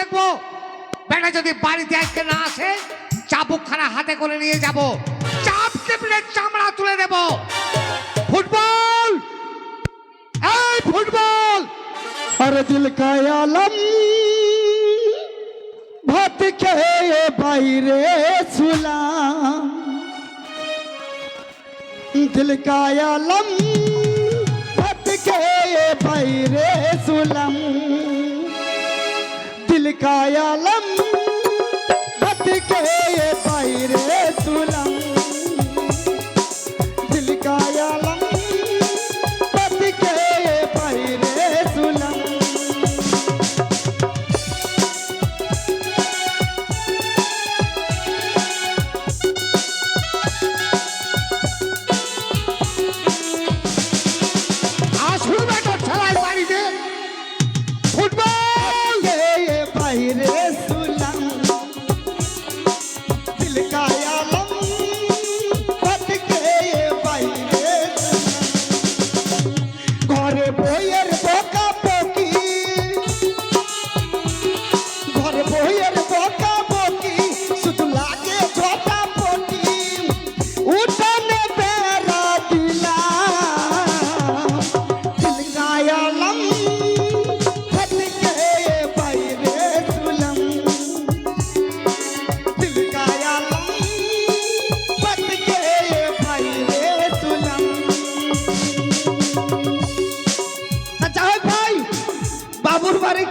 দেখব। বেটা যদি বাড়িতে আজকে না আসে, চাবুকখানা হাতে করে নিয়ে যাব। চাপ টেপলে চামড়া তুলে দেব। ফুটবল! এই ফুটবল! আরে দিল কায়ালম ভাত খেয়ে বাইরে শুলাম। দিল কায়ালম ভাত খেয়ে বাইরে শুলাম। लिखाया लम मत के ये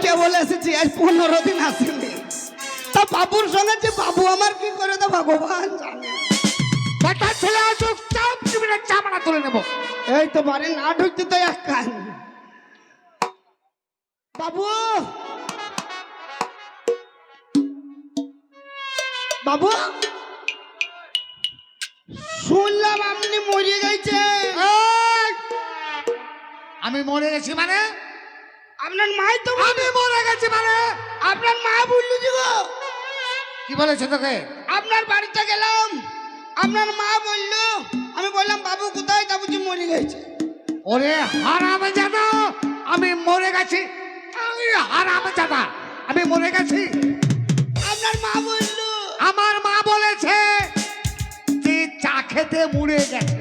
কে বলে এসেছি আজ পনেরো দিন আসেনি। তা বাবুর সঙ্গে যে বাবু আমার কি করে তো ভগবান জানে। বেটা ছেলে আসুক চাপ চামড়া তুলে নেব। এই তো বাড়ি না ঢুকতে তো এক কান বাবু! বাবু! শুনলাম আপনি মরে গেছে আমি মরে গেছি মানে? আপনার মাই তো আমি মরে গেছি মানে। আপনার মা বলল যে গো। কি বলেছে তোকে? আপনার বাড়িতে গেলাম। আপনার মা বলল আমি বললাম বাবু কোথায়? তা বুঝি মরে গেছে। ওরে হারামে জানা আমি মরে গেছি। হারামে জানা আমি মরে গেছি। আপনার মা বলল আমার মা বলেছে যে চা খেতে মুড়ে গেছে।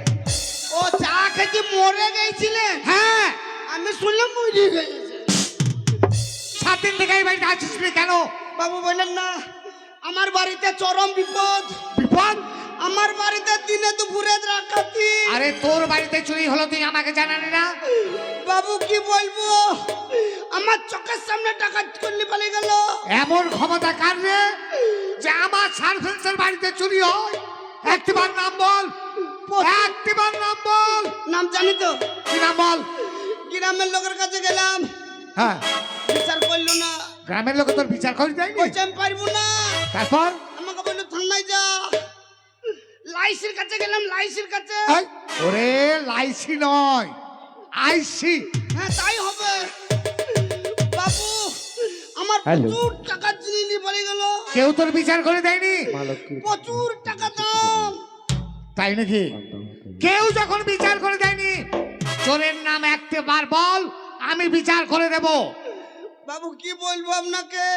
ও চা খেতে মরে গেছিলেন? হ্যাঁ। আমি শুনলাম মরে গেছে। সাত দিন থেকে এই বাড়িতে আছিস রে কেন? বাবু বললেন না আমার বাড়িতে চরম বিপদ। বিপদ? আমার বাড়িতে দিনে দুপুরে রাখাতি আরে তোর বাড়িতে চুরি হলো তুই আমাকে জানালি না? বাবু কি বলব? আমার চোখের সামনে টাকা করলে পালিয়ে গেল। এমন ক্ষমতা কার রে? যে আমার সার্ভেন্সের বাড়িতে চুরি হয়? একটিবার নাম বল। একটিবার নাম বল। নাম জানি তো। কি নাম বল? গ্রামের লোকের কাছে গেলাম। হ্যাঁ। বিচার করল না। গ্রামের লোকে তোর বিচার করে দেয়নি? বলছে আমি পারব না। তারপর? আমাকে বলল থানায় যা। লাইসির কাছে গেলাম লাইসির কাছে। ওরে লাইসি নয় আইসি। হ্যাঁ তাই হবে। বাবু আমার প্রচুর টাকা জিনিস পড়ে গেল। কেউ তোর বিচার করে দেয়নি? প্রচুর টাকা দাম। তাই নাকি? কেউ যখন বিচার করে দেয়নি চোরের নাম একতে বার বল আমি বিচার করে দেব। বাবু কি বলব আপনাকে?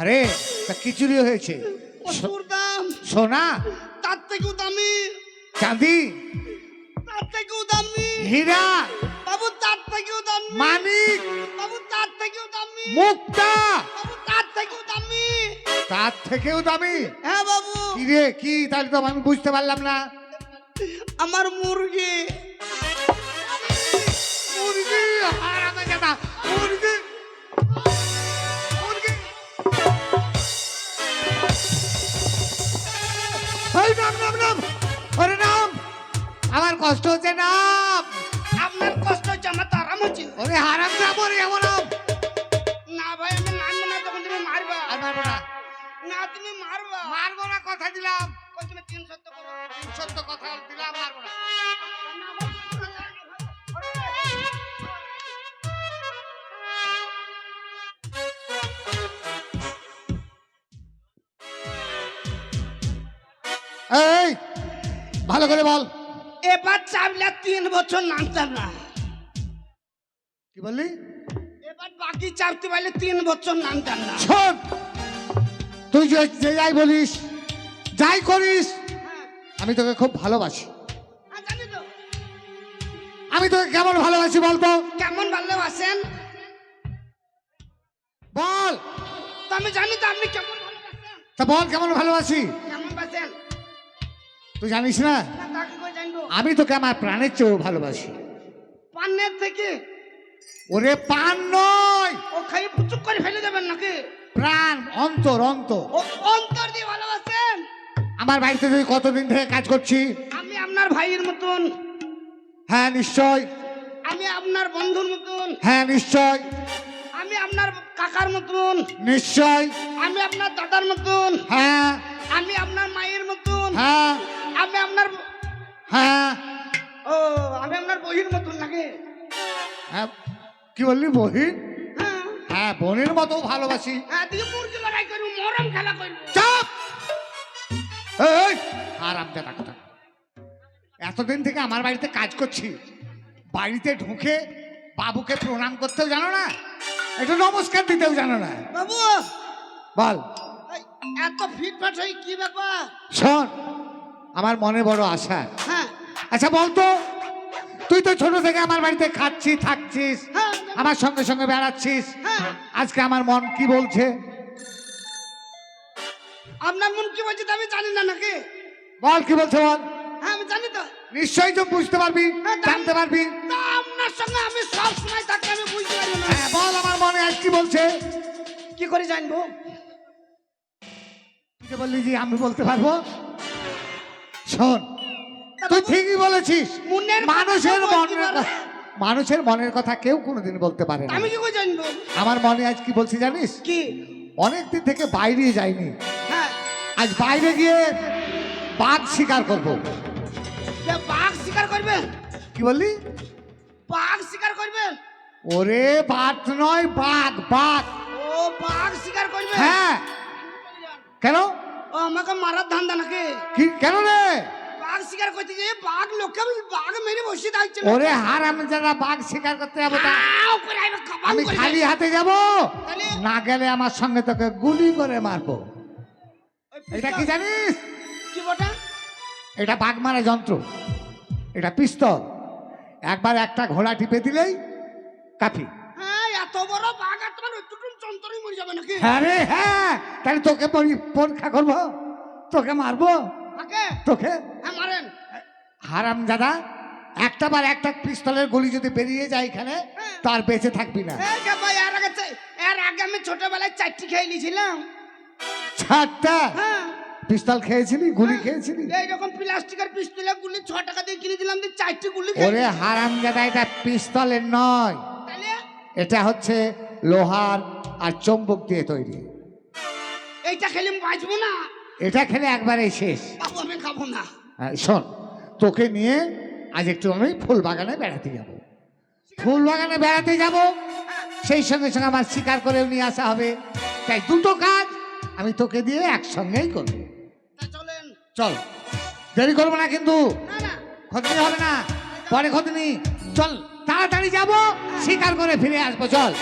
আরে তা কি চুরি হয়েছে। প্রচুর দাম। সোনা? তার থেকেও দামি। চাঁদি? তার থেকেও দামি। হীরা? বাবু তার থেকেও দামি। মানিক? বাবু তার থেকেও দামি। মুক্তা? বাবু তার থেকেও দামি। তার থেকেও দামি? হ্যাঁ বাবু। কি রে কি? তাহলে তো আমি বুঝতে পারলাম না। আমার মুরগি মুরগি। কষ্ট হচ্ছে নাম আপনার কষ্ট হচ্ছে আমার তো আরাম হচ্ছে। ওরে হারাম নাম ওরে এমন না ভাই আমি মানবো না তখন তুমি মারবা। আর মারবো না। না তুমি মারবা। মারবো না কথা দিলাম। কই তুমি তিন সত্য করো? সত্য কথা দিলাম মারবো না। না না, না, এই ভালো করে বল। এবার চাপলে তিন বছর নামতাম না। কি বললি? এবার বাকি চাপতে পারলে তিন বছর নামতাম না। শোন তুই যে যাই বলিস যাই করিস হ্যাঁ। আমি তোকে খুব ভালোবাসি। তো আমি তোকে কেমন ভালোবাসি বলতো কেমন ভালোবাসেন? বল। আমি জানি তো আপনি কেমন ভালোবাসেন। তা বল কেমন ভালোবাসি? কেমন বাসেন? তুই জানিস না? আমি তোকে আমার প্রাণের চেয়েও ভালোবাসি। পানের থেকে? ওরে পান নয়। ও খাই চুপ করে ফেলে দেবেন নাকি? প্রাণ অন্তর অন্তর। ও অন্তর দিয়ে ভালোবাসেন? আমার বাড়িতে তুই কতদিন থেকে কাজ করছি? আমি আপনার ভাইয়ের মতন। হ্যাঁ নিশ্চয়। আমি আপনার বন্ধুর মতন। হ্যাঁ নিশ্চয়। আমি আপনার কাকার মতন। নিশ্চয়। আমি আপনার দাদার মতন। হ্যাঁ। আমি হ্যাঁ। ও আমি আপনার বহির মতন নাকি? হ্যাঁ কি বললি বহিন হ্যাঁ। হ্যাঁ বোনের মতো ভালোবাসি। হ্যাঁ দিকে মুরগি লড়াই করব মরম খেলা করব। চাপ! এই আরাম দে ডাক্তার এতদিন থেকে আমার বাড়িতে কাজ করছি। বাড়িতে ঢুকে বাবুকে প্রণাম করতেও জানো না একটু নমস্কার দিতেও জানো না। বাবু! বল। এত ফিটফাট হয়ে কি ব্যাপার? শোন আমার মনে বড় আশা। হ্যাঁ। আচ্ছা বলতো তুই তো ছোট থেকে আমার বাড়িতে খাচ্ছিস থাকছিস আমার সঙ্গে সঙ্গে বেড়াচ্ছিস। আজকে আমার মন কি বলছে? আপনার মন কি বলছে আমি জানি না নাকি? বল কি বলছে বল? হ্যাঁ আমি জানি তো। নিশ্চয়ই তো বুঝতে পারবি হ্যাঁ, জানতে পারবি। আপনার সঙ্গে আমি সব সময় থাকি আমি বুঝতে পারি না। হ্যাঁ বল আমার মনে আজ কি বলছে? কি করে জানব? তুই বললি যে আমি বলতে পারব? শোন তুই ঠিকই বলেছিস। মানুষের মনের কথা- মানুষের মনের কথা কেউ কোনোদিন বলতে পারে না। আমি কি করে জানব? আমার মনে আজ কি বলছি জানিস? কি? অনেক দিন থেকে বাইরে যাইনি। হ্যাঁ। আজ বাইরে গিয়ে বাঘ শিকার করব। বাঘ শিকার করবেন কি বললি? বাঘ শিকার করবেন ওরে বাঘ নয় বাঘ বাঘ। ও বাঘ শিকার করবে? হ্যাঁ। কেন? ও আমাকে মারার ধান্দা নাকি? কি কেন রে? শিকার করতে গিয়ে বাঘ লোককে বাঘ মেরে বসে থাকছে ওরে হার আমি যারা বাঘ শিকার করতে যাব আমি খালি হাতে যাব? না গেলে আমার সঙ্গে তোকে গুলি করে মারবো। এটা কি জানিস? কি বটা এটা বাঘ মারা যন্ত্র। এটা পিস্তল। একবার একটা ঘোড়া টিপে দিলেই কাফি। হ্যাঁ এত বড় বাঘ আর তোমার যন্ত্রই মরে যাবে নাকি? হ্যাঁ রে হ্যাঁ। তাহলে তোকে পরীক্ষা করব। তোকে মারবো। তোকে হারাম দাদা একটা বার একটা পিস্তলের গুলি যদি বেরিয়ে যায় এখানে হ্যাঁ। তার বেঁচে থাকবি না। এর আগে এর আগে আমি ছোটবেলায় চারটি খেয়ে নিয়েছিলাম। ছাড়টা হ্যাঁ। পিস্তল খেয়েছিলি গুলি খেয়েছিলি? এইরকম প্লাস্টিকের পিস্তলের গুলি ছ টাকা দিয়ে কিনে দিলাম দিয়ে চারটি গুলি ওরে হারাম দাদা এটা পিস্তলের নয়। এটা হচ্ছে লোহার আর চম্বক দিয়ে তৈরি। এইটা খেলে বাঁচবো না। এটা খেলে একবারে শেষ। আমি খাব না। হ্যাঁ, শোন। তোকে নিয়ে আজ একটু আমি ফুল বাগানে বেড়াতে যাব। ফুল বাগানে বেড়াতে যাব সেই সঙ্গে সঙ্গে আমার শিকার করেও নিয়ে আসা হবে। তাই দুটো কাজ আমি তোকে দিয়ে একসঙ্গেই করব। চল। দেরি করব না কিন্তু। না হবে না। পরে খতনি। চল তাড়াতাড়ি যাব শিকার করে ফিরে আসব। চল।